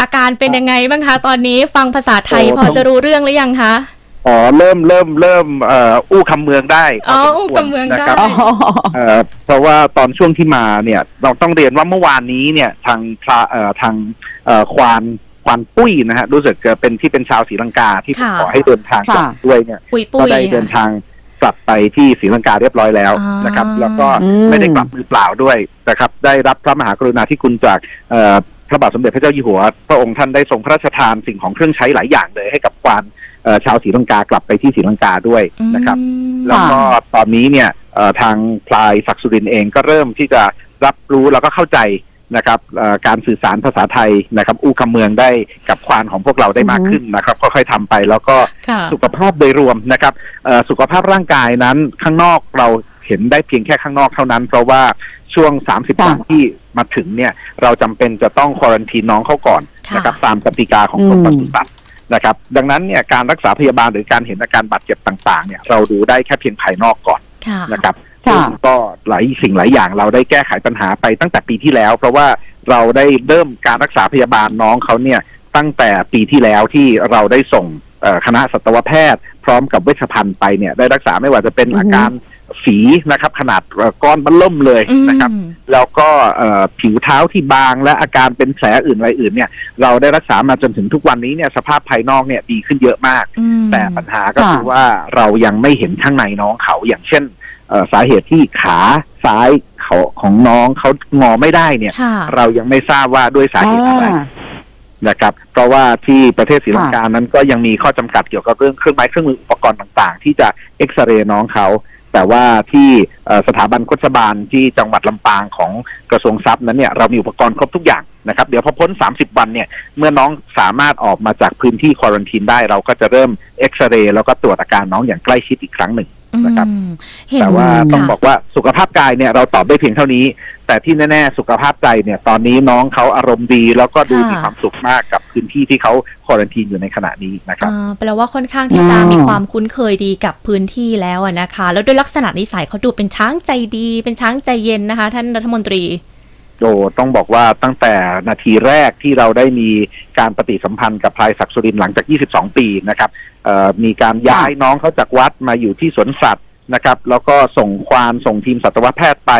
อาการเป็นยังไงบ้างคะ ตอนนี้ฟังภาษาไทยโอ้พอจะรู้เรื่องหรือยังคะอ๋อเริ่มเริ่มเริ่มเอ่ออู้คำเมืองได้อ๋อพสอู้ควรคำเมืองนะได้ครับอ๋อเอ่อเพราะว่าตอนช่วงที่มาเนี่ย เราต้องเรียนว่าเมื่อวานนี้เนี่ย ทางพระเอ่อทางเอ่อควานควานปุ้ยนะฮะรู้สึกจะเป็นที่เป็นชาวศรีลังกาที่ผมค่ะขอให้เดินทางกลับค่ะด้วยเนี่ยปุยปุก็ยได้เดินทางกลับไปที่ศรีลังกาเรียบร้อยแล้วอ่านนะครับ แล้วก็อืมไม่ได้กลับมือเปล่าด้วยนะครับ ได้รับพระมหากรุณาธิคุณจากเอ่อ พระบาทสมเด็จพระเจ้าอยู่หัว พระองค์ท่านได้ทรงพระราชทานสิ่งของเครื่องใช้หลายอย่างเลย ให้กับควานเอ่อชาวศรีลังกากลับไปที่ศรีลังกาด้วยนะครับอืมแล้วก็ตอนนี้เนี่ยเอ่อทางพลายศักดิ์สุรินทร์เองก็เริ่มที่จะรับรู้แล้วก็เข้าใจนะครับเอ่อการสื่อสารภาษาไทยนะครับ อู้คำเมืองได้กับควานของพวกเราได้มากขึ้นนะครับค่อยๆทำไปแล้วก็ค่ะสุขภาพโดยรวมนะครับเอ่อสุขภาพร่างกายนั้นข้างนอกเรา เห็นได้เพียงแค่ข้างนอกเท่านั้น เพราะว่าช่วง 30ค่ะวันที่มาถึงเนี่ย เราจำเป็นจะต้องควอรันทีนน้องเขาก่อนค่ะนะครับตามกติกาของกรมปศุสัตว์นะครับ ดังนั้นเนี่ยการรักษาพยาบาลหรือการเห็นอาการบาดเจ็บต่างๆเนี่ยเราดูได้แค่เพียงภายนอกก่อนค่ะนะครับค่ะซึ่งก็หลายสิ่งหลายอย่างเราได้แก้ไขปัญหาไปตั้งแต่ปีที่แล้ว เพราะว่าเราได้เริ่มการรักษาพยาบาลน้องเขาเนี่ยตั้งแต่ปีที่แล้วที่เราได้ส่งเอ่อคณะสัตวแพทย์ พร้อมกับเวชภัณฑ์ไปเนี่ยได้รักษาไม่ว่าจะเป็นอือฮึอาการ ฝีนะครับ ขนาดเอ่อก้อนมันล่มเลยนะครับอืมแล้วก็เอ่อผิวเท้าที่บางและอาการเป็นแผลอื่นอะไรอื่นเนี่ย เราได้รักษามาจนถึงทุกวันนี้เนี่ยสภาพภายนอกเนี่ยดีขึ้นเยอะมากอืมแต่ปัญหาก็ค่ะคือว่าเรายังไม่เห็นข้างในน้องเขาอย่างเช่นเอ่อสาเหตุที่ขาซ้ายเขาของน้องเขางอไม่ได้เนี่ยค่ะเรายังไม่ทราบว่าด้วยสาเหตุอะไรอ่านะครับ เพราะว่าที่ประเทศศรีลังกานั้นก็ยังมีข้อจำกัดเกี่ยวกับเรื่องเครื่องไม้เครื่องมืออุปกรณ์ต่าง ๆ ที่จะเอ็กซเรย์น้องเขา แต่ว่าที่สถาบันโฆษบาลที่จังหวัดลำปางของกระทรวงทรัพย์นั้นเนี่ยเรามีอุปกรณ์ครบทุกอย่างนะครับเดี๋ยวพอพ้น 30 วันเนี่ยเมื่อน้องสามารถออกมาจากพื้นที่ควอรันทีนได้ เราก็จะเริ่มเอ็กซเรย์แล้วก็ตรวจอาการน้องอย่างใกล้ชิดอีกครั้งหนึ่ง นะครับอืมเห็นแต่ว่าต้องค่ะบอกว่าสุขภาพกายเนี่ยเราตอบได้เพียงเท่านี้ แต่ที่แน่ๆ สุขภาพใจเนี่ย ตอนนี้น้องเขาอารมณ์ดี แล้วก็ดูค่ะมีความสุขมากกับพื้นที่ที่เขาควอรันทีนอยู่ในขณะนี้นะครับอ่าแปลว่าค่อนข้างที่จะอืมมีความคุ้นเคยดีกับพื้นที่แล้วอะนะคะ แล้วด้วยลักษณะนิสัยเขาดูเป็นช้างใจดี เป็นช้างใจเย็นนะคะ ท่านรัฐมนตรี โดต้องบอกว่าตั้งแต่นาทีแรกที่เราได้มีการปฏิสัมพันธ์กับพลายศักดิ์สุรินทร์หลังจาก 22 ปีนะครับเอ่อมีการย้ายน้องเขาจากวัดมาอยู่ที่สวนสัตว์นะครับ แล้วก็ส่งควานส่งทีมสัตวแพทย์ไป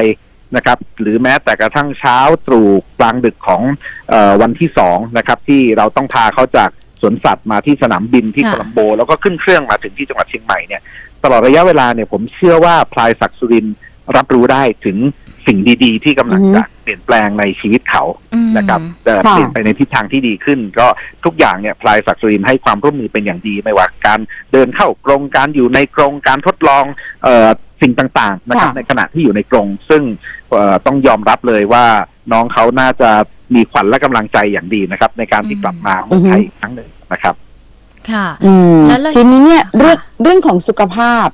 นะครับหรือแม้แต่กระทั่งเช้าตรู่กลางดึกของเออวันที่สองนะครับที่เราต้องพาเขาจากสวนสัตว์มาที่สนามบินที่ค่ะโคลัมโบ แล้วก็ขึ้นเครื่องมาถึงที่จังหวัดเชียงใหม่เนี่ยตลอดระยะเวลาเนี่ยผมเชื่อว่าพลายศักดิ์สุรินทร์รับรู้ได้ถึง สิ่งดีๆ ที่กำลังอือฮึจะเปลี่ยนแปลงในชีวิตเขาอืมนะครับเอ่อค่ะเปลี่ยนไปในทิศทางที่ดีขึ้น ก็ทุกอย่างเนี่ยพลายศักดิ์สุรินทร์ให้ความร่วมมือเป็นอย่างดีไม่ว่าการเดินเข้ากรงการอยู่ในกรงการทดลองเอ่อสิ่งต่างๆนะครับค่ะในขณะที่อยู่ในกรงซึ่งเอ่อต้องยอมรับเลยว่าน้องเขาน่าจะมีขวัญและกำลังใจอย่างดีนะครับ ในการที่กลับมาเมืองไทยอีกครั้งหนึ่งนะครับ ค่ะอืมแล้วแล้วทีนี้เนี่ยค่ะเรื่องเรื่องของสุขภาพ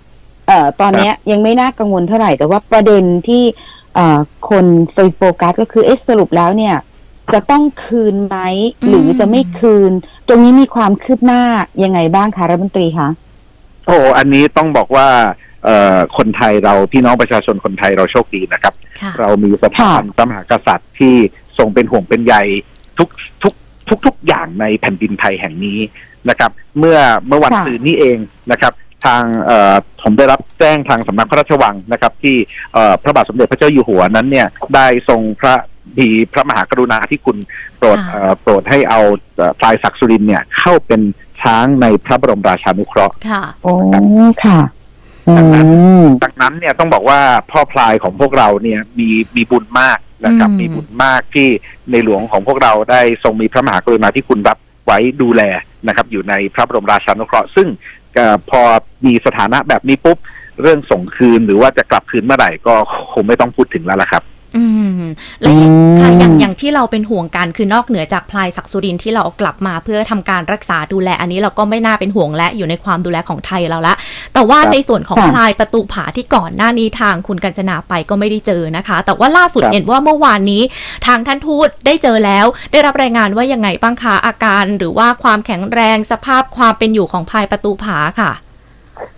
เอ่อตอนเนี้ยยังไม่น่ากังวลเท่าไหร่ แต่ว่าประเด็นที่เอ่อ คนไปโฟกัสก็คือเอ๊ะสรุปแล้วเนี่ย จะต้องคืนไหมหรือจะไม่คืน ตรงนี้มีความคืบหน้ายังไงบ้างคะรัฐมนตรีคะโอ้อันนี้ต้องบอกว่าเอ่อคนไทยเราพี่น้องประชาชนคนไทยเราโชคดีนะครับค่ะเรามีสถาบันพระมหากษัตริย์ที่ทรงเป็นห่วงเป็นใยทุกทุกทุกทุกอย่างในแผ่นดินไทยแห่งนี้นะครับ เมื่อเมื่อวันค่ะซืนนี้เองนะครับ ทางเอ่อผมได้รับแจ้งทางสำนักพระราชวังนะครับ ที่เอ่อพระบาทสมเด็จพระเจ้าอยู่หัวนั้นเนี่ยได้ทรงพระดีพระมหากรุณาธิคุณโปรดค่ะเอ่อโปรดให้เอาเอ่อพลายศักดิ์สุรินทร์เนี่ยเข้าเป็นช้างในพระบรมราชานุเคราะห์ค่ะโอ้ค่ะอืดังนั้นมดังนั้นเนี่ยต้องบอกว่าพ่อพลายของพวกเราเนี่ยมีมีบุญมากนะครับอืมมีบุญมากที่ในหลวงของพวกเราได้ทรงมีพระมหากรุณาธิคุณรับไว้ดูแลนะครับ อยู่ในพระบรมราชานุเคราะห์ซึ่งเอ่อ พอมีสถานะแบบนี้ปุ๊บเรื่องส่งคืนหรือว่าจะกลับคืนเมื่อไหร่ก็คงไม่ต้องพูดถึงแล้วล่ะครับ อืมและอย่างอืมค่ะอย่างอย่างที่เราเป็นห่วงกันคือนอกเหนือจากพลายศักดิ์สุรินทร์ที่เราเอากลับมาเพื่อทำการรักษาดูแล อันนี้เราก็ไม่น่าเป็นห่วงและอยู่ในความดูแลของไทยเราละ แต่ว่าครับในส่วนของค่ะพลายประตูผาที่ก่อนหน้านี้ทางคุณกัญจนาไปก็ไม่ได้เจอนะคะ แต่ว่าล่าสุดครับเห็นว่าเมื่อวานนี้ ทางท่านทูตได้เจอแล้ว ได้รับรายงานว่ายังไงบ้างคะอาการหรือว่าความแข็งแรงสภาพความเป็นอยู่ของพลายประตูผาค่ะ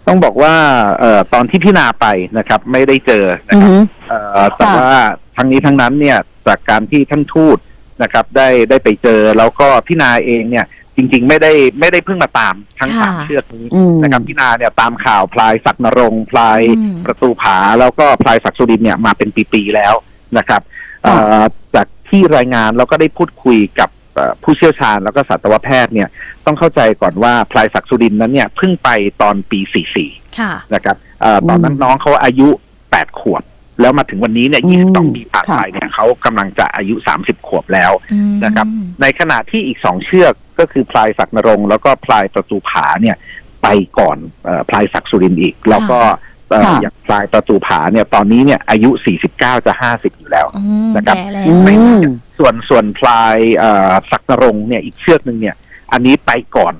ต้องบอกว่าเอ่อตอนที่พี่นาไปนะครับ ไม่ได้เจอนะอืครับมเอ่อแต่ค่ะว่า ทั้งนี้ทั้งนั้นเนี่ยจากการที่ท่านทูตนะครับได้ได้ไปเจอแล้วก็พี่นาเองเนี่ยจริง ๆ ไม่ได้ไม่ได้เพิ่งมาตามทั้งค่ะสามเชือกนี้อืมนะครับพี่นาเนี่ยตามข่าวพลายศักดิ์นรงค์พลายอืมประตูผา แล้วก็พลายศักดิ์สุรินทร์เนี่ยมาเป็นปีๆแล้วนะครับเอ่อจากที่รายงานแล้วก็ได้พูดคุยกับเอ่อผู้เชี่ยวชาญแล้วก็สัตวแพทย์เนี่ยต้องเข้าใจก่อนว่าพลายศักดิ์สุรินทร์นั้นเนี่ยเพิ่งไปตอนปี 44ค่ะนะครับเอ่อตอนนั้นอืมน้องเขาอายุ 8 ขวบ แล้วมาถึงวันนี้เนี่ยอืม22 ปีผ่านค่ะไปเนี่ยเขากำลังจะอายุ 30 ขวบแล้วอืมนะครับ ในขณะที่อีกสองเชือกก็คือพลายศักดิ์นรงค์แล้วก็พลายประตูผาเนี่ย ไปก่อนเอ่อพลายศักดิ์สุรินทร์อีก แล้วก็เอ่อค่ะอย่างพลายประตูผาเนี่ยตอนนี้เนี่ยอายุ 49 จะ 50 อยู่แล้วอืมนะครับแก่แล้วอืไม่มส่วนส่วนพลายเอ่อศักดิ์นรงค์เนี่ยอีกเชือกหนึ่งเนี่ย อันนี้ไปก่อน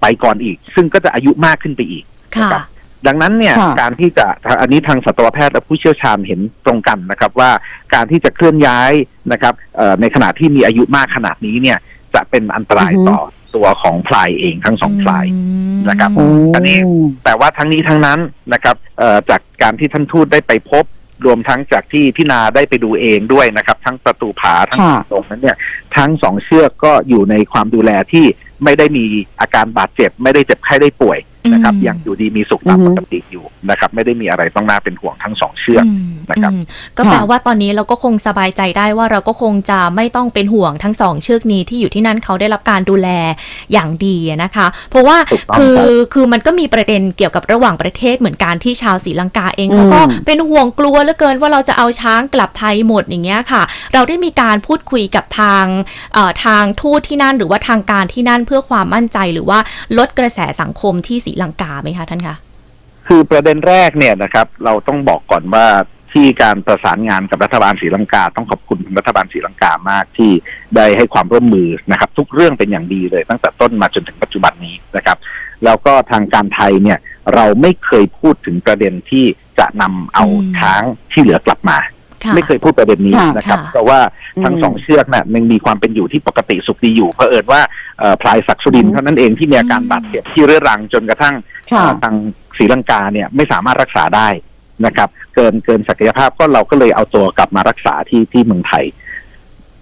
ไปก่อนอีก ซึ่งก็จะอายุมากขึ้นไปอีกค่ะนะครับ ดังนั้นเนี่ยค่ะ การที่จะอันนี้ทางสัตวแพทย์และผู้เชี่ยวชาญเห็นตรงกันนะครับว่าการที่จะเคลื่อนย้ายนะครับเอ่อในขณะที่มีอายุมากขนาดนี้เนี่ยจะเป็นอันตรายอือฮึ ต่อตัวของพลายเองทั้งสองพลายมนะครับ โอ้ อันนี้ แต่ว่าทั้งนี้ทั้งนั้นนะครับเอ่อจากการที่ท่านทูตได้ไปพบ รวมทั้งจากที่พี่นาได้ไปดูเองด้วยนะครับ ทั้งประตูผาทั้งค่ะ ตรงนั้นเนี่ยทั้งสองเชือกก็อยู่ในความดูแลที่ไม่ได้มีอาการบาดเจ็บ ไม่ได้เจ็บไข้ได้ป่วย นะครับอืมยังอยู่ดีมีสุขตามอือฮึปกติอยู่นะครับ ไม่ได้มีอะไรต้องน่าเป็นห่วงทั้งสองเชือกอืมนะครับอืมก็แปลว่าตอนนี้เราก็คงสบายใจได้ว่าเราก็คงจะไม่ต้องเป็นห่วงทั้งสองเชือกนี้ที่อยู่ที่นั่นเขาได้รับการดูแลอย่างดีนะคะ เพราะว่าถูกต้องคือครับคือมันก็มีประเด็นเกี่ยวกับระหว่างประเทศเหมือนกันที่ชาวศรีลังกาเองอืมเขาก็เป็นห่วงกลัวเหลือเกินว่าเราจะเอาช้างกลับไทยหมดอย่างเงี้ยค่ะ เราได้มีการพูดคุยกับทางเอ่อทางทูตที่นั่น หรือว่าทางการที่นั่นเพื่อความมั่นใจหรือว่าลดกระแสสังคมที่ศรีลังกาไหมคะท่านคะคือประเด็นแรกเนี่ยนะครับ เราต้องบอกก่อนว่าที่การประสานงานกับรัฐบาลศรีลังกา ต้องขอบคุณรัฐบาลศรีลังกามากที่ได้ให้ความร่วมมือนะครับ ทุกเรื่องเป็นอย่างดีเลย ตั้งแต่ต้นมาจนถึงปัจจุบันนี้นะครับ แล้วก็ทางการไทยเนี่ยเราไม่เคยพูดถึงประเด็นที่จะนำเอาอืมช้างที่เหลือกลับมาค่ะ ไม่เคยพูดประเด็นนี้ค่ะนะครับค่ะเพราะว่าทั้งอืมสองเชือกน่ะยังมีความเป็นอยู่ที่ปกติสุขดีอยู่เพราะเอิญว่าเอ่อพลายศักดิ์สุรินทอืร์มเท่านั้นเองที่มีอาการอืมบาดเจ็บที่เรื้อรังจนกระทั่งค่ะเอ่อทางศรีลังกาเนี่ยไม่สามารถรักษาได้นะครับ เกินเกินศักยภาพก็เราก็เลยเอาตัวกลับมารักษาที่ที่เมืองไทย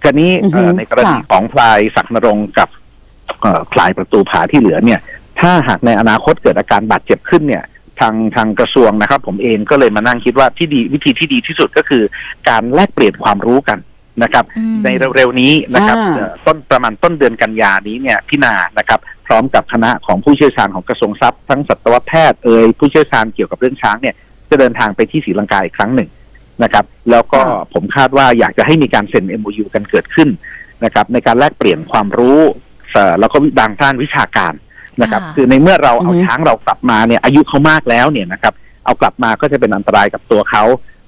กรณีอือฮึเอ่อในกรณีค่ะของพลายศักดิ์นรงค์กับเอ่อพลายประตูผาที่เหลือเนี่ย ถ้าหากในอนาคตเกิดอาการบาดเจ็บขึ้นเนี่ย ทางทางกระทรวงนะครับ ผมเองก็เลยมานั่งคิดว่าที่ดีวิธีที่ดีที่สุดก็คือ การแลกเปลี่ยนความรู้กันนะครับอืมในเร็วๆนี้นะครับอ่าเอ่อต้นประมาณต้นเดือนกันยานี้เนี่ยพี่นานะครับพร้อมกับคณะของผู้เชี่ยวชาญของกระทรวงทรัพย์ทั้งสัตวแพทย์เอ่ยผู้เชี่ยวชาญเกี่ยวกับเรื่องช้างเนี่ยจะเดินทางไปที่ศรีลังกาอีกครั้งหนึ่งนะครับ แล้วก็ค่ะผมคาดว่าอยากจะให้มีการเซ็น MOU กันเกิดขึ้นนะครับในการแลกเปลี่ยนความรู้เอ่อแล้วก็บางด้านวิชาการ นะครับค่ะคือในเมื่อเราเอาอือฮึช้างเรากลับมาเนี่ย อายุเขามากแล้วเนี่ยนะครับ เอากลับมาก็จะเป็นอันตรายกับตัวเขา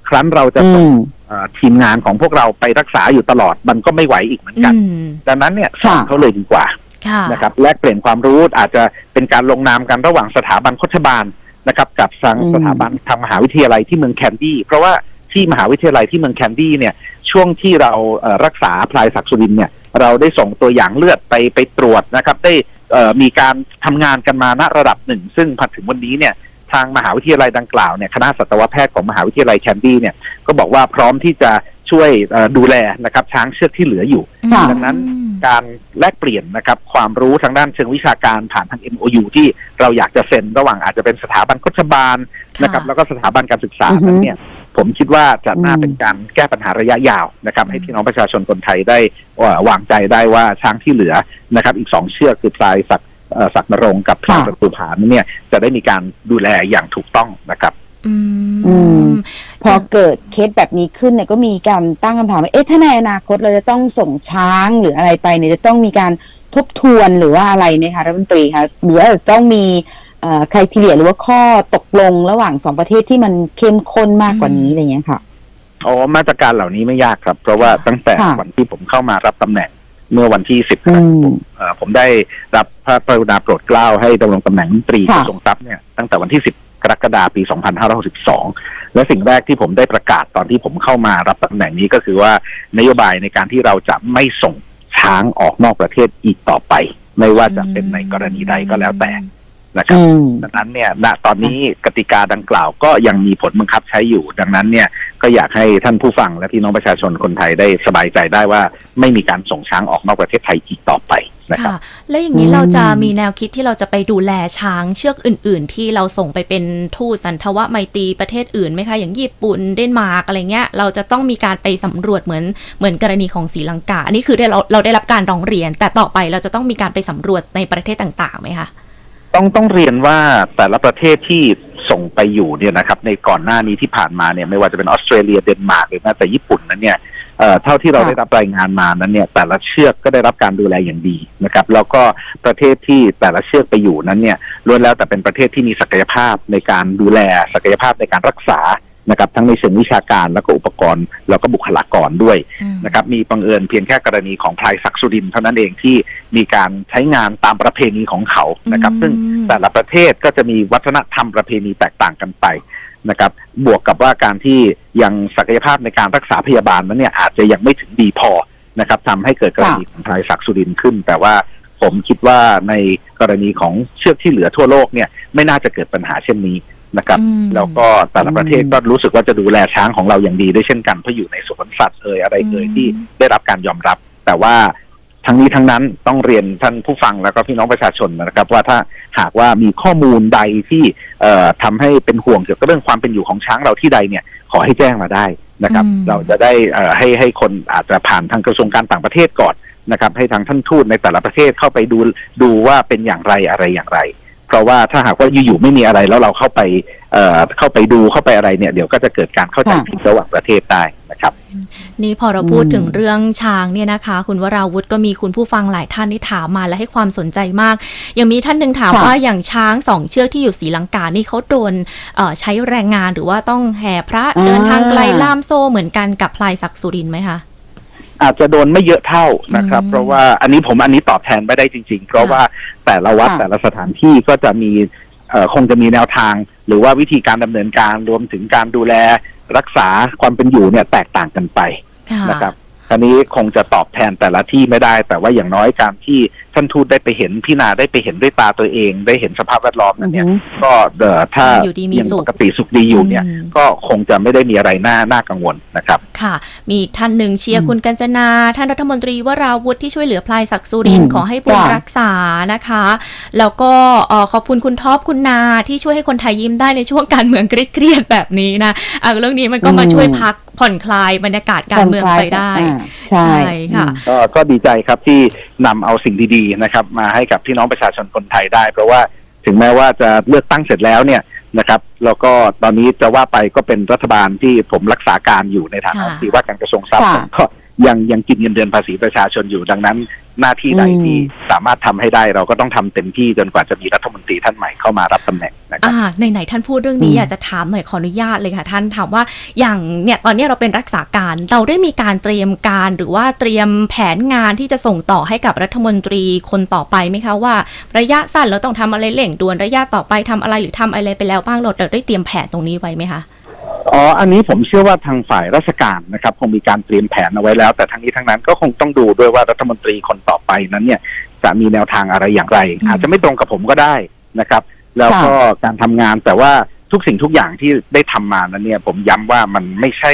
ครั้นเราจะอืส่งมเอ่อทีมงานของพวกเราไปรักษาอยู่ตลอดมันก็ไม่ไหวอีกเหมือนกันอืมดังนั้นเนี่ยสค่ะอนเขาเลยดีกว่าค่ะนะครับแลกเปลี่ยนความรู้อาจจะเป็นการลงนามกันระหว่างสถาบันโคชบาลนะครับ กับทางอืมสถาบันทางมหาวิทยาลัยที่เมืองแคนดี้เพราะว่าที่มหาวิทยาลัยที่เมืองแคนดี้เนี่ยช่วงที่เราเอ่อรักษาพลายศักดิ์สุรินทร์เนี่ยเราได้ส่งตัวอย่างเลือดไปไปตรวจนะครับ ได้เอ่อ มีการทำงานกันมาณระดับหนึ่ง ซึ่งพอถึงวันนี้เนี่ยทางมหาวิทยาลัยดังกล่าวเนี่ยคณะสัตวแพทย์ของมหาวิทยาลัยแคนดี้เนี่ยก็บอกว่าพร้อมที่จะช่วยเอ่อดูแลนะครับช้างเชือกที่เหลืออยู่ค่ะดังนั้นการแลกเปลี่ยนนะครับความรู้ทางด้านเชิงวิชาการผ่านทาง MOU ที่เราอยากจะเซ็นระหว่างอาจจะเป็นสถาบันโคชบาลนะครับแล้วก็สถาบันการศึกษาอือฮึนั้นเนี่ย ผมคิดว่าจะน่าอืมเป็นการแก้ปัญหาระยะยาวนะครับอืมให้พี่น้องประชาชนคนไทยได้เอ่อวางใจได้ว่าช้างที่เหลือนะครับ อีกสองเชือกคือพลายศักดิ์เอ่อศักดิ์นรงค์กับพลายค่ะประตูผานเนี่ยจะได้มีการดูแลอย่างถูกต้องนะครับอือืมมพอเกิดเคสแบบนี้ขึ้นเนี่ยก็มีการตั้งคำถามว่าเอ๊ะถ้าในอนาคตเราจะต้องส่งช้างหรืออะไรไปเนี่ยจะต้องมีการทบทวนหรือว่าอะไรไหมคะรัฐมนตรีคะหรือว่าจะต้องมีเอ่อ ใครทีเลียหรือว่าข้อตกลงระหว่างสองประเทศที่มันเข้มข้นมากกว่านี้อะไรอย่างเงี้ยค่ะอ๋อมาตรการเหล่านี้ไม่ยากครับ เพราะว่าตั้งแต่ค่ะวันที่ผมเข้ามารับตำแหน่งเมื่อวันที่10กรกฎาคมเอ่อผมได้รับพระกรุณาโปรดเกล้าให้ดำรงตำแหน่งรัฐมนตรีค่ะกระทรวงทรัพย์เนี่ยตั้งแต่วันที่10กรกฎาคมปี 2562 และสิ่งแรกที่ผมได้ประกาศตอนที่ผมเข้ามารับตำแหน่งนี้ก็คือว่านโยบายในการที่เราจะไม่ส่งช้างออกนอกประเทศอีกต่อไป ไม่ว่าจะเป็นในกรณีใดก็แล้วแต่ นะครับอืมดังนั้นเนี่ยณตอนนี้กติกาดังกล่าวก็ยังมีผลบังคับใช้อยู่ ดังนั้นเนี่ยก็อยากให้ท่านผู้ฟังและพี่น้องประชาชนคนไทยได้สบายใจได้ว่า ไม่มีการส่งช้างออกนอกประเทศไทยอีกต่อไปนะครับค่ะแล้วอย่างนี้อืมเราจะมีแนวคิดที่เราจะไปดูแลช้างเชือกอื่น ๆ ที่เราส่งไปเป็นทูตสันทวไมตรีประเทศอื่นไหมคะ อย่างญี่ปุ่นเดนมาร์กอะไรเงี้ย เราจะต้องมีการไปสำรวจเหมือนเหมือนกรณีของศรีลังกาอันนี้คือได้เราเราได้รับการร้องเรียน แต่ต่อไปเราจะต้องมีการไปสำรวจในประเทศต่างๆไหมคะ ต้องต้องเรียนว่าแต่ละประเทศที่ส่งไปอยู่เนี่ยนะครับ ในก่อนหน้านี้ที่ผ่านมาเนี่ยไม่ว่าจะเป็นออสเตรเลียเดนมาร์กหรือแม้แต่ญี่ปุ่นนั้นเนี่ยเอ่อเท่าที่เราได้รับรายงานมานั้นเนี่ย แต่ละเชือกก็ได้รับการดูแลอย่างดีนะครับ แล้วก็ประเทศที่แต่ละเชือกไปอยู่นั้นเนี่ยล้วนแล้วแต่เป็นประเทศที่มีศักยภาพในการดูแลศักยภาพในการรักษา นะครับทั้งในเชิงวิชาการแล้วก็อุปกรณ์ แล้วก็บุคลากรด้วยนะครับมีบังเอิญเพียงแค่กรณีของพลายศักดิ์สุรินทร์เท่านั้นเองที่มีการใช้งานตามประเพณีของเขานะครับอืมซึ่งแต่ละประเทศก็จะมีวัฒนธรรมประเพณีแตกต่างกันไปนะครับบวกกับว่าการที่ยังศักยภาพในการรักษาพยาบาลนั้นเนี่ยอาจจะยังไม่ถึงดีพอนะครับทำให้เกิดกรณีของพลายศักดิ์สุรินทร์ขึ้น แต่ว่าผมคิดว่าในกรณีของเชือกที่เหลือทั่วโลกเนี่ยไม่น่าจะเกิดปัญหาเช่นนี้ นะครับอืมแล้วก็แต่ละประเทศก็รู้สึกว่าจะดูแลช้างของเราอย่างดีด้วยเช่นกันเพราะอยู่ในสวนสัตว์เอ่ยอะไรเอ่ยอืมที่ได้รับการยอมรับ แต่ว่าทั้งนี้ทั้งนั้นต้องเรียนท่านผู้ฟังแล้วก็พี่น้องประชาชนนะครับ ว่าถ้าหากว่ามีข้อมูลใดที่เอ่อทำให้เป็นห่วงเกี่ยวกับเรื่องความเป็นอยู่ของช้างเราที่ใดเนี่ยขอให้แจ้งมาได้นะครับอืมเราจะได้เอ่อให้ให้คนอาจจะผ่านทางกระทรวงการต่างประเทศก่อนนะครับ ให้ทางท่านทูตในแต่ละประเทศเข้าไปดูดูว่าเป็นอย่างไรอะไรอย่างไร เพราะว่าถ้าหากว่าอยู่ๆไม่มีอะไรแล้วเราเข้าไปเอ่อเข้าไปดูเข้าไปอะไรเนี่ยเดี๋ยวก็จะเกิดการเข้าใจค่ะผิดระหว่างประเทศได้นะครับนี่พอเราพูดอืมถึงเรื่องช้างเนี่ยนะคะ คุณวราวุธก็มีคุณผู้ฟังหลายท่านที่ถามมาและให้ความสนใจมาก ยังมีท่านหนึ่งถามค่ะว่าอย่างช้างสองเชือกที่อยู่ศรีลังกานี่เขาโดนเอ่อใช้แรงงานหรือว่าต้องแห่พระอ่าเดินทางไกลล่ามโซ่เหมือนกันกับพลายศักดิ์สุรินทร์ไหมคะ อาจจะโดนไม่เยอะเท่านะครับอืมเพราะว่าอันนี้ผมอันนี้ตอบแทนไม่ได้จริง ๆ เพราะว่าแต่ละวัดค่ะแต่ละสถานที่ก็จะมีเอ่อคงจะมีแนวทาง หรือว่าวิธีการดำเนินการรวมถึงการดูแลรักษาความเป็นอยู่เนี่ยแตกต่างกันไปค่ะนะครับ อันนี้คงจะตอบแทนแต่ละที่ไม่ได้ แต่ว่าอย่างน้อยการที่ท่านทูตได้ไปเห็นพี่นาได้ไปเห็นด้วยตาตัวเอง ได้เห็นสภาพแวดล้อมนั้นเนี่ยอือฮึก็เอ่อถ้าอยู่ดีมียังสุขปกติสุขดีอยู่เนี่ยอืมก็คงจะไม่ได้มีอะไรน่าน่ากังวลนะครับ ค่ะ มีอีกท่านหนึ่งเชียร์อืมคุณกัญจนา ท่านรัฐมนตรีวราวุธที่ช่วยเหลือพลายศักดิ์สุรินทร์อืมขอให้บุญจ้ะรักษานะคะ แล้วก็เอ่อขอบคุณคุณท็อปคุณนาที่ช่วยให้คนไทยยิ้มได้ในช่วงการเมืองเครียดๆแบบนี้นะอะเรื่องนี้มันก็มาอืมช่วยพักผ่อนคลายบรรยากาศการเมืองไปได้อ่าใช่ใช่ค่ะอืมก็ก็ดีใจครับที่นำเอาสิ่งดีๆนะครับ มาให้กับพี่น้องประชาชนคนไทยได้ เพราะว่าถึงแม้ว่าจะเลือกตั้งเสร็จแล้วเนี่ยนะครับ แล้วก็ตอนนี้จะว่าไปก็เป็นรัฐบาลที่ผมรักษาการอยู่ในฐานะค่ะที่ว่าการกระทรวงทรัพย์ค่ะผมก็ยังยังกินเงินเดือนภาษีประชาชนอยู่ดังนั้น หน้าที่ใดอืมที่สามารถทำให้ได้เราก็ต้องทำเต็มที่จนกว่าจะมีรัฐมนตรีท่านใหม่เข้ามารับตำแหน่งนะครับอ่าไหนๆท่านพูดเรื่องนี้อืมอยากจะถามหน่อยขออนุญาตเลยค่ะ ท่านถามว่าอย่างเนี่ยตอนนี้เราเป็นรักษาการเราได้มีการเตรียมการหรือว่าเตรียมแผนงานที่จะส่งต่อให้กับรัฐมนตรีคนต่อไปไหมคะว่า ระยะสั้นเราต้องทำอะไรเร่งด่วนระยะต่อไปทำอะไรหรือทำอะไรไปแล้วบ้างเราได้เตรียมแผนตรงนี้ไว้ไหมคะ อ๋อ อันนี้ผมเชื่อว่าทางฝ่ายราชการนะครับคงมีการเตรียมแผนเอาไว้แล้ว แต่ทั้งนี้ทั้งนั้นก็คงต้องดูด้วยว่ารัฐมนตรีคนต่อไปนั้นเนี่ยจะมีแนวทางอะไรอย่างไรอืมอาจจะไม่ตรงกับผมก็ได้นะครับ แล้วก็การทำงานแต่ว่าทุกสิ่งทุกอย่างที่ได้ทำมานั้นเนี่ย ผมย้ำว่ามันไม่ใช่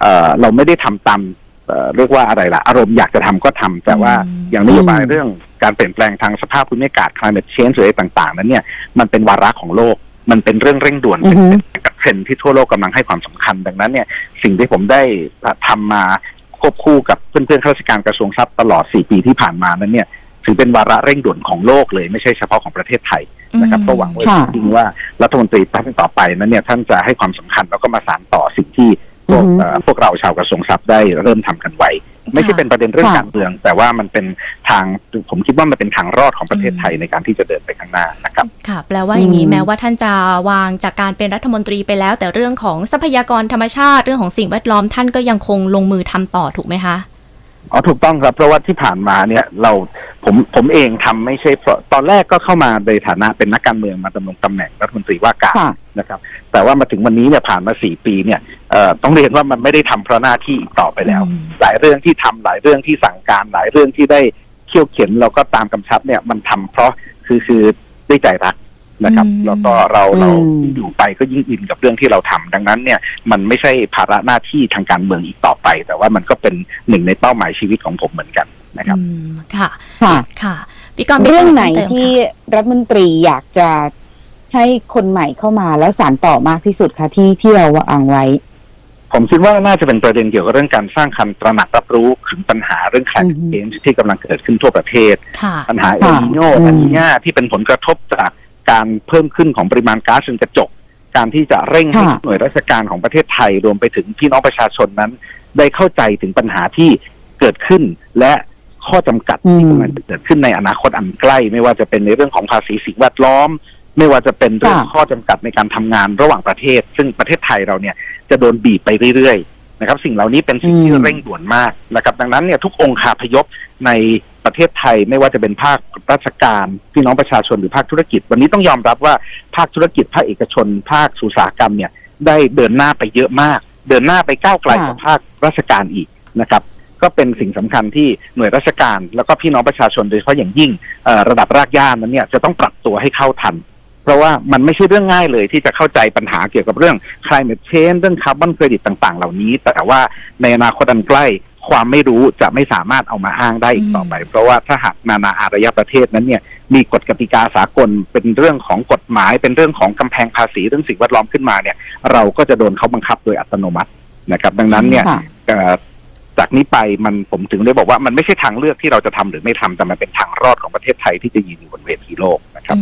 เอ่อเราไม่ได้ทำตามเอ่อเรียกว่าอะไรล่ะ อารมณ์อยากจะทำก็ทำแต่ว่าอืมอย่างนโยบายอืมเรื่องการเปลี่ยนแปลงทางสภาพภูมิอากาศ climate change หรืออะไรต่าง ๆ นั้นเนี่ยมันเป็นวาระของโลกมันเป็นเรื่องเร่งด่วนอือฮึเป็นกับ เทรนด์ที่ทั่วโลกกำลังให้ความสำคัญ ดังนั้นเนี่ยสิ่งที่ผมได้ทำมาควบคู่กับเพื่อนๆข้าราชการกระทรวงทรัพย์ตลอด 4 ปีที่ผ่านมานั้นเนี่ยถือเป็นวาระเร่งด่วนของโลกเลยไม่ใช่เฉพาะของประเทศไทยนะครับก็หวังว่าค่ะจริงๆว่ารัฐมนตรีท่านต่อไปนั้นเนี่ยท่านจะให้ความสำคัญแล้วก็มาสานต่อสิ่งที่ พวกอือฮึเอ่อพวกเราชาวกระทรวงทรัพย์ได้เริ่มทำกันไว้ ไม่ใช่เป็นประเด็นเรื่องค่ะการเมือง แต่ว่ามันเป็นทางผมคิดว่ามันเป็นทางรอดของประเทศไทยในการที่จะเดินไปข้างหน้านะครับค่ะแปลว่าอย่างนี้อืมแม้ว่าท่านจะวางจากการเป็นรัฐมนตรีไปแล้ว แต่เรื่องของทรัพยากรธรรมชาติเรื่องของสิ่งแวดล้อมท่านก็ยังคงลงมือทำต่อถูกไหมคะอ๋อถูกต้องครับเพราะว่าที่ผ่านมาเนี่ยเรา ผมผมเองทำไม่ใช่เพราะตอนแรกก็เข้ามาในฐานะเป็นนักการเมืองมาดำรงตำแหน่งรัฐมนตรีว่าการค่ะนะครับ แต่ว่ามาถึงวันนี้เนี่ยผ่านมาสี่ปีเนี่ยเอ่อต้องเรียนว่ามันไม่ได้ทำเพราะหน้าที่อีกต่อไปแล้วอืมหลายเรื่องที่ทำหลายเรื่องที่สั่งการหลายเรื่องที่ได้เขี่ยวเข็นแล้วก็ตามกำชับเนี่ยมันทำเพราะคือคือด้วยใจรักนะครับอืมแล้วก็เราเราอืมอยู่ไปก็ยิ่งอินกับเรื่องที่เราทำดังนั้นเนี่ยมันไม่ใช่ภาระหน้าที่ทางการเมืองอีกต่อไป แต่ว่ามันก็เป็นหนึ่งในเป้าหมายชีวิตของผมเหมือนกัน นะครับอืมค่ะค่ะค่ะพี่กรณ์มีเรื่องไหนพิ่มเติมที่ค่ะรัฐมนตรีอยากจะให้คนใหม่เข้ามาแล้วสานต่อมากที่สุดคะที่ที่เราวางไว้ ผมคิดว่าน่าจะเป็นประเด็นเกี่ยวกับเรื่องการสร้างการตระหนักรับรู้ถึงปัญหาเรื่อง climate อือฮึ change ที่กำลังเกิดขึ้นทั่วประเทศค่ะปัญหาเอลค่ะนิโยอืมลานีญาที่เป็นผลกระทบจากการเพิ่มขึ้นของปริมาณก๊าซเรือนกระจก การที่จะเร่งให้ค่ะหน่วยราชการของประเทศไทยรวมไปถึงพี่น้องประชาชนนั้น ได้เข้าใจถึงปัญหาที่เกิดขึ้นและ ข้อจำกัดที่กำลังจะเกิดขึ้นในอนาคตอันใกล้ ไม่ว่าจะเป็นในเรื่องของภาษีสิ่งแวดล้อม ไม่ว่าจะเป็นเรื่องค่ะข้อจำกัดในการทำงานระหว่างประเทศ ซึ่งประเทศไทยเราเนี่ยจะโดนบีบไปเรื่อยๆนะครับ สิ่งเหล่านี้เป็นสิ่งที่อืมเร่งด่วนมากนะครับ ดังนั้นเนี่ยทุกองค์คาพยพในประเทศไทยไม่ว่าจะเป็นภาคราชการพี่น้องประชาชนหรือภาคธุรกิจ วันนี้ต้องยอมรับว่าภาคธุรกิจภาคเอกชน ภาคอุตสาหกรรมเนี่ยได้เดินหน้าไปเยอะมาก เดินหน้าไปก้าวไกลกว่าภาคราชการอีกนะครับ ก็เป็นสิ่งสำคัญที่หน่วยราชการ แล้วก็พี่น้องประชาชนโดยเฉพาะอย่างยิ่งเอ่อระดับรากหญ้านั้นเนี่ยจะต้องปรับตัวให้เข้าทัน เพราะว่ามันไม่ใช่เรื่องง่ายเลยที่จะเข้าใจปัญหาเกี่ยวกับเรื่อง climate change เรื่องคาร์บอนเครดิตต่าง ๆ เหล่านี้ แต่ว่าในอนาคตอันใกล้ความไม่รู้จะไม่สามารถเอามาอ้างได้อีกต่อไป เพราะว่าถ้าหากนานาอารยประเทศนั้นเนี่ยมีกฎกติกาสากลเป็นเรื่องของกฎหมาย เป็นเรื่องของกำแพงภาษีเรื่องสิ่งแวดล้อมขึ้นมาเนี่ย เราก็จะโดนเขาบังคับโดยอัตโนมัตินะครับ ดังนั้นเนี่ยค่ะเอ่อ จากนี้ไปมันผมถึงได้บอกว่ามันไม่ใช่ทางเลือกที่เราจะทำหรือไม่ทำแต่มันเป็นทางรอดของประเทศไทยที่จะยืนอยู่บนเวทีโลกนะครับ